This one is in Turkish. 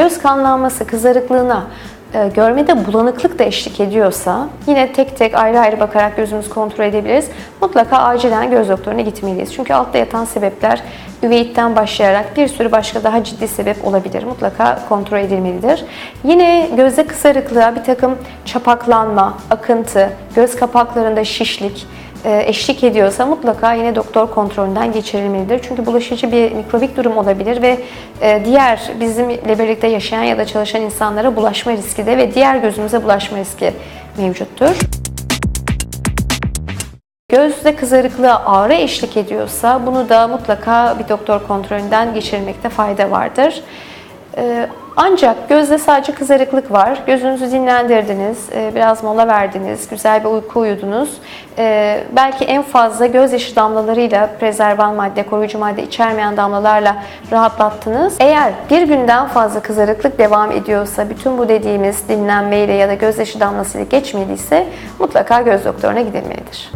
göz kanlanması, kızarıklığına e, görmede bulanıklık da eşlik ediyorsa yine tek tek ayrı ayrı bakarak gözümüzü kontrol edebiliriz. Mutlaka acilen göz doktoruna gitmeliyiz. Çünkü altta yatan sebepler üveyitten başlayarak bir sürü başka daha ciddi sebep olabilir. Mutlaka kontrol edilmelidir. Yine gözde kızarıklığa bir takım çapaklanma, akıntı, göz kapaklarında şişlik, eşlik ediyorsa mutlaka yine doktor kontrolünden geçirilmelidir. Çünkü bulaşıcı bir mikrobik durum olabilir ve e, diğer bizimle birlikte yaşayan ya da çalışan insanlara bulaşma riski de ve diğer gözümüze bulaşma riski mevcuttur. Gözde kızarıklığa ağrı eşlik ediyorsa bunu da mutlaka bir doktor kontrolünden geçirmekte fayda vardır. Ee, Ancak gözde sadece kızarıklık var. Gözünüzü dinlendirdiniz, e, biraz mola verdiniz, güzel bir uyku uyudunuz. Ee, Belki en fazla gözyaşı damlalarıyla prezervan madde, koruyucu madde içermeyen damlalarla rahatlattınız. Eğer bir günden fazla kızarıklık devam ediyorsa, bütün bu dediğimiz dinlenmeyle ya da gözyaşı damlasıyla geçmediyse mutlaka göz doktoruna gidilmelidir.